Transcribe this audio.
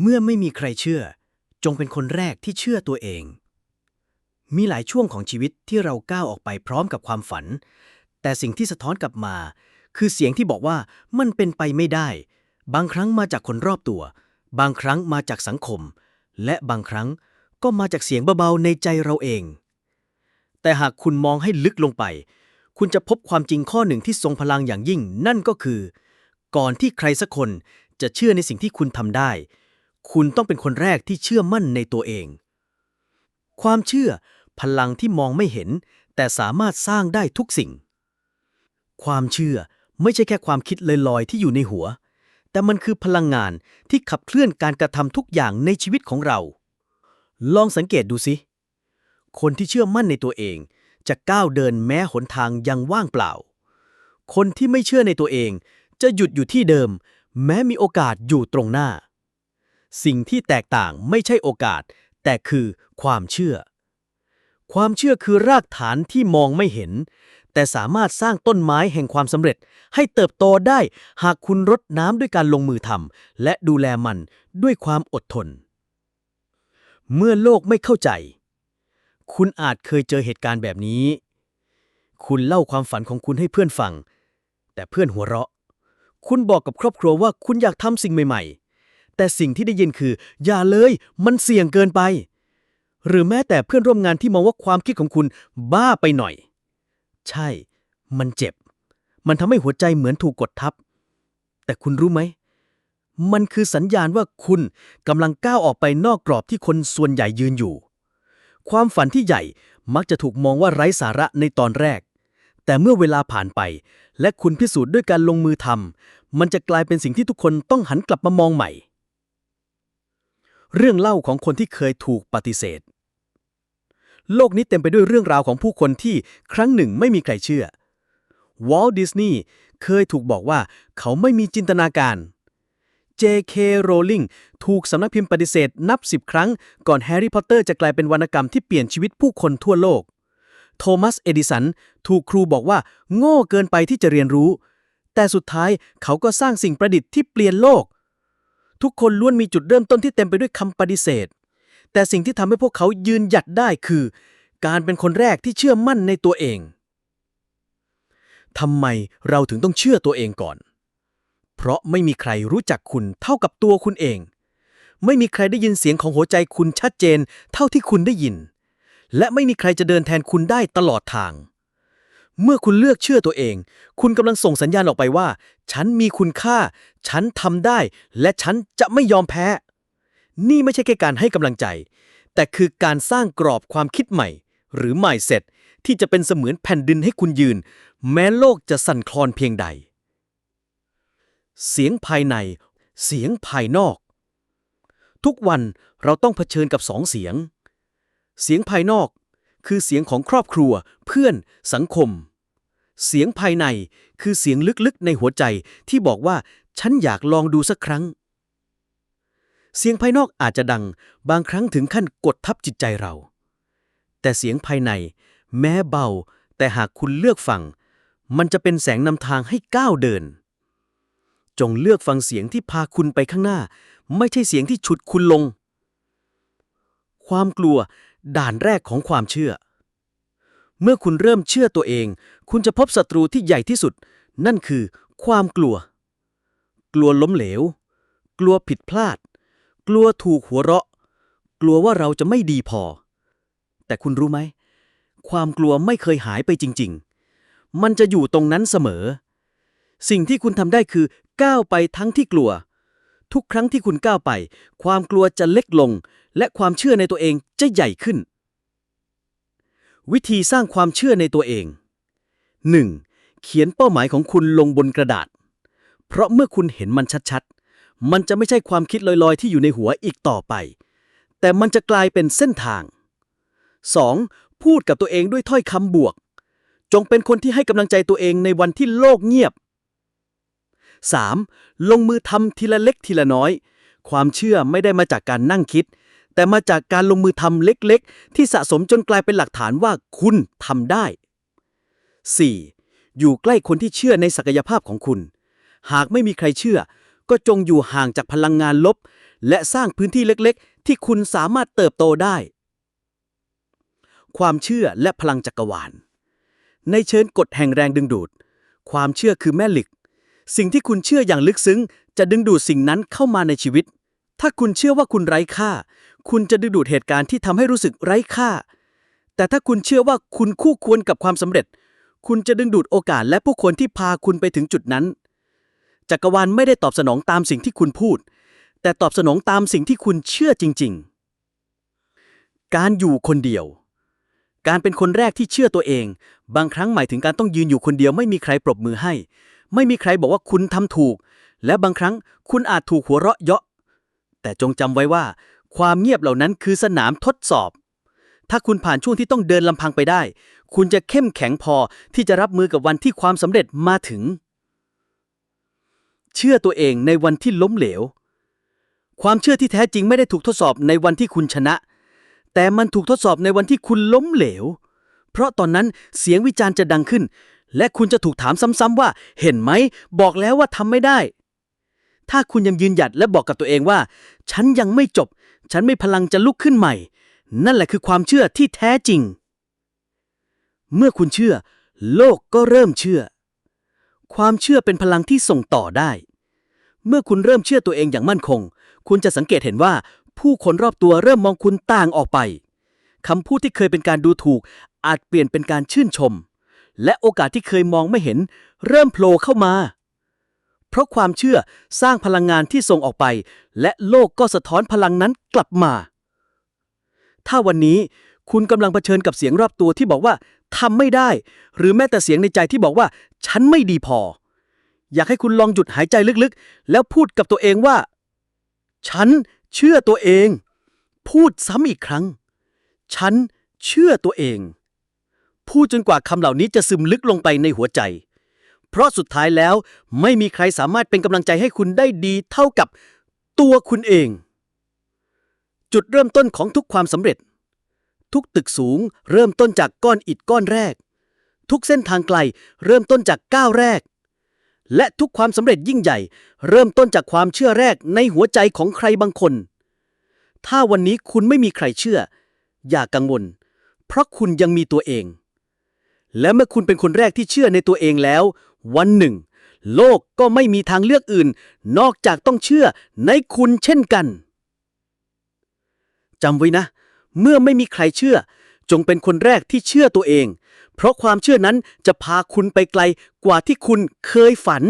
เมื่อไม่มีใครเชื่อ จงเป็นคนแรกที่เชื่อตัวเอง มีหลายช่วงของชีวิตที่เราก้าวออกไปพร้อมกับความฝัน แต่สิ่งที่สะท้อนกลับมา คือเสียงที่บอกว่ามันเป็นไปไม่ได้ บางครั้งมาจากคนรอบตัว บางครั้งมาจากสังคม และบางครั้งก็มาจากเสียงเบาๆในใจเราเอง แต่หากคุณมองให้ลึกลงไป คุณจะพบความจริงข้อหนึ่งที่ทรงพลังอย่างยิ่ง นั่นก็คือ ก่อนที่ใครสักคนจะเชื่อในสิ่งที่คุณทำได้ คุณต้องเป็นคนแรกที่เชื่อมั่นในตัวเอง ความเชื่อพลังที่มองไม่เห็น แต่สามารถสร้างได้ทุกสิ่ง ความเชื่อไม่ใช่แค่ความคิดลอยๆที่อยู่ในหัว แต่มันคือพลังงานที่ขับเคลื่อนการกระทำทุกอย่างในชีวิตของเรา ลองสังเกตดูสิ คนที่เชื่อมั่นในตัวเอง จะก้าวเดินแม้หนทางยังว่างเปล่า คนที่ไม่เชื่อในตัวเอง จะหยุดอยู่ที่เดิม แม้มีโอกาสอยู่ตรงหน้า สิ่งที่แตกต่างไม่ใช่โอกาส แต่คือความเชื่อ ความเชื่อคือรากฐานที่มองไม่เห็น แต่สามารถสร้างต้นไม้แห่งความสำเร็จ ให้เติบโตได้หากคุณรดน้ำด้วยการลงมือทำและดูแลมันด้วยความอดทน เมื่อโลกไม่เข้าใจ คุณอาจเคยเจอเหตุการณ์แบบนี้ คุณเล่าความฝันของคุณให้เพื่อนฟัง แต่เพื่อนหัวเราะ คุณบอกกับครอบครัวว่าคุณอยากทำสิ่งใหม่ ๆ แต่สิ่งที่ได้ยินคือ อย่าเลย มันเสี่ยงเกินไป หรือแม้แต่เพื่อนร่วมงานที่มองว่าความคิดของคุณบ้าไปหน่อย ใช่ มันเจ็บ มันทำให้หัวใจเหมือนถูกกดทับ แต่คุณรู้ไหม มันคือสัญญาณว่าคุณกำลังก้าวออกไปนอกกรอบที่คนส่วนใหญ่ยืนอยู่ ความฝันที่ใหญ่มักจะถูกมองว่าไร้สาระในตอนแรก แต่เมื่อเวลาผ่านไป และคุณพิสูจน์ด้วยการลงมือทำมันจะกลายเป็นสิ่งที่ทุกคนต้องหันกลับมามองใหม่ เรื่องเล่าของคนที่เคยถูกปฏิเสธ โลกนี้เต็มไปด้วยเรื่องราวของผู้คนที่ครั้งหนึ่งไม่มีใครเชื่อ วอลดิสนีย์เคยถูกบอกว่าเขาไม่มีจินตนาการ J.K. Rowling ถูกสำนักพิมพ์ปฏิเสธนับสิบครั้ง ก่อนแฮร์รี่พอตเตอร์จะกลายเป็นวรรณกรรมที่เปลี่ยนชีวิตผู้คนทั่วโลก โทมัส เอดิสัน ถูกครูบอกว่า โง่เกินไปที่จะเรียนรู้ แต่สุดท้ายเขาก็สร้างสิ่งประดิษฐ์ที่เปลี่ยนโลก ทุกคนล้วนมีจุดเริ่มต้นที่เต็มไปด้วยคำปฏิเสธ แต่สิ่งที่ทำให้พวกเขายืนหยัดได้คือ การเป็นคนแรกที่เชื่อมั่นในตัวเองทำไมเราถึงต้องเชื่อตัวเองก่อน เพราะไม่มีใครรู้จักคุณเท่ากับตัวคุณเอง ไม่มีใครได้ยินเสียงของหัวใจคุณชัดเจนเท่าที่คุณได้ยิน และไม่มีใครจะเดินแทนคุณได้ตลอดทาง เมื่อคุณเลือกเชื่อตัวเอง คุณกำลังส่งสัญญาณออกไปว่า ฉันมีคุณค่า ฉันทำได้ และฉันจะไม่ยอมแพ้ นี่ไม่ใช่แค่การให้กำลังใจ แต่คือการสร้างกรอบความคิดใหม่ หรือ mindset ที่จะเป็นเสมือนแผ่นดินให้คุณยืน แม้โลกจะสั่นคลอนเพียงใด เสียงภายใน เสียงภายนอก ทุกวันเราต้องเผชิญกับสองเสียง เสียงภายนอกคือเสียงของครอบครัว เพื่อน สังคม เสียงภายในคือเสียงลึกๆในหัวใจที่บอกว่าฉันอยากลองดูสักครั้ง เสียงภายนอกอาจจะดังบางครั้งถึงขั้นกดทับจิตใจเรา แต่เสียงภายใน แม้เบา แต่หากคุณเลือกฟัง มันจะเป็นแสงนำทางให้ก้าวเดิน จงเลือกฟังเสียงที่พาคุณไปข้างหน้า ไม่ใช่เสียงที่ฉุดคุณลง ความกลัวด่านแรกของความเชื่อ เมื่อคุณเริ่มเชื่อตัวเอง คุณจะพบศัตรูที่ใหญ่ที่สุด นั่นคือความกลัว กลัวล้มเหลว กลัวผิดพลาด กลัวถูกหัวเราะ กลัวว่าเราจะไม่ดีพอ แต่คุณรู้ไหม ความกลัวไม่เคยหายไปจริง ๆ มันจะอยู่ตรงนั้นเสมอ สิ่งที่คุณทำได้คือก้าวไปทั้งที่กลัว ทุกครั้งที่คุณก้าวไป ความกลัวจะเล็กลง และความเชื่อในตัวเองจะใหญ่ขึ้น วิธีสร้างความเชื่อในตัวเอง 1. เขียนเป้าหมายของคุณลงบนกระดาษ เพราะเมื่อคุณเห็นมันชัดๆ มันจะไม่ใช่ความคิดลอยๆ ที่อยู่ในหัวอีกต่อไป แต่มันจะกลายเป็นเส้นทาง 2. พูดกับตัวเองด้วยถ้อยคำบวก จงเป็นคนที่ให้กำลังใจตัวเองในวันที่โลกเงียบ 3. ลงมือทำทีละเล็กทีละน้อย ความเชื่อไม่ได้มาจากการนั่งคิด แต่มาจากการลงมือทำเล็กๆ ที่สะสมจนกลายเป็นหลักฐานว่าคุณทำได้ 4. อยู่ใกล้คนที่เชื่อในศักยภาพของคุณ หากไม่มีใครเชื่อ ก็จงอยู่ห่างจากพลังงานลบ และสร้างพื้นที่เล็กๆ ที่คุณสามารถเติบโตได้ ความเชื่อและพลังจักรวาล ในเชิญกฎแห่งแรงดึงดูด ความเชื่อคือแม่เหล็ก สิ่งที่คุณเชื่ออย่างลึกซึ้ง จะดึงดูดสิ่งนั้นเข้ามาในชีวิต ถ้าคุณเชื่อว่าคุณไร้ค่า คุณจะดึงดูดเหตุการณ์ที่ทำให้รู้สึกไร้ค่าแต่ถ้าคุณเชื่อว่าคุณคู่ควรกับความสำเร็จ คุณจะดึงดูดโอกาสและผู้คนที่พาคุณไปถึงจุดนั้น จักรวาลไม่ได้ตอบสนองตามสิ่งที่คุณพูด แต่ตอบสนองตามสิ่งที่คุณเชื่อจริง ๆ การอยู่คนเดียว การเป็นคนแรกที่เชื่อตัวเอง บางครั้งหมายถึงการต้องยืนอยู่คนเดียวไม่มีใครปรบมือให้ ไม่มีใครบอกว่าคุณทำถูก และบางครั้งคุณอาจถูกหัวเราะเยาะ แต่จงจำไว้ว่า ความเงียบเหล่านั้นคือสนามทดสอบถ้าคุณผ่านช่วงที่ต้องเดินลำพังไปได้ คุณจะเข้มแข็งพอที่จะรับมือกับวันที่ความสำเร็จมาถึง เชื่อตัวเองในวันที่ล้มเหลว ความเชื่อที่แท้จริงไม่ได้ถูกทดสอบในวันที่คุณชนะ แต่มันถูกทดสอบในวันที่คุณล้มเหลว เพราะตอนนั้นเสียงวิจารณ์จะดังขึ้น และคุณจะถูกถามซ้ำๆว่า เห็นไหม บอกแล้วว่าทำไม่ได้ ถ้าคุณยังยืนหยัดและบอกกับตัวเองว่า ฉันยังไม่จบ ฉันไม่พลังจะลุกขึ้นใหม่ นั่นแหละคือความเชื่อที่แท้จริง เมื่อคุณเชื่อ โลกก็เริ่มเชื่อ ความเชื่อเป็นพลังที่ส่งต่อได้ เมื่อคุณเริ่มเชื่อตัวเองอย่างมั่นคง คุณจะสังเกตเห็นว่า ผู้คนรอบตัวเริ่มมองคุณต่างออกไปคำพูดที่เคยเป็นการดูถูก อาจเปลี่ยนเป็นการชื่นชม และโอกาสที่เคยมองไม่เห็น เริ่มโผล่เข้ามา เพราะความเชื่อสร้างพลังงานที่ส่งออกไป และโลกก็สะท้อนพลังนั้นกลับมา ถ้าวันนี้คุณกำลังเผชิญกับเสียงรอบตัวที่บอกว่า ทำไม่ได้ หรือแม้แต่เสียงในใจที่บอกว่า ฉันไม่ดีพอ อยากให้คุณลองหยุดหายใจลึกๆ แล้วพูดกับตัวเองว่า ฉันเชื่อตัวเอง พูดซ้ำอีกครั้ง ฉันเชื่อตัวเอง พูดจนกว่าคำเหล่านี้จะซึมลึกลงไปในหัวใจ เพราะสุดท้ายแล้วไม่มีใครสามารถเป็นกำลังใจให้คุณได้ดีเท่ากับตัวคุณเอง จุดเริ่มต้นของทุกความสำเร็จ ทุกตึกสูง เริ่มต้นจากก้อนอิฐก้อนแรก ทุกเส้นทางไกลเริ่มต้นจากก้าวแรก และทุกความสำเร็จยิ่งใหญ่ เริ่มต้นจากความเชื่อแรกในหัวใจของใครบางคน ถ้าวันนี้คุณไม่มีใครเชื่อ อย่ากังวล เพราะคุณยังมีตัวเอง และเมื่อคุณเป็นคนแรกที่เชื่อในตัวเองแล้ว วันหนึ่ง โลกก็ไม่มีทางเลือกอื่น นอกจากต้องเชื่อในคุณเช่นกันจำไว้นะ เมื่อไม่มีใครเชื่อ จงเป็นคนแรกที่เชื่อตัวเอง เพราะความเชื่อนั้นจะพาคุณไปไกลกว่าที่คุณเคยฝัน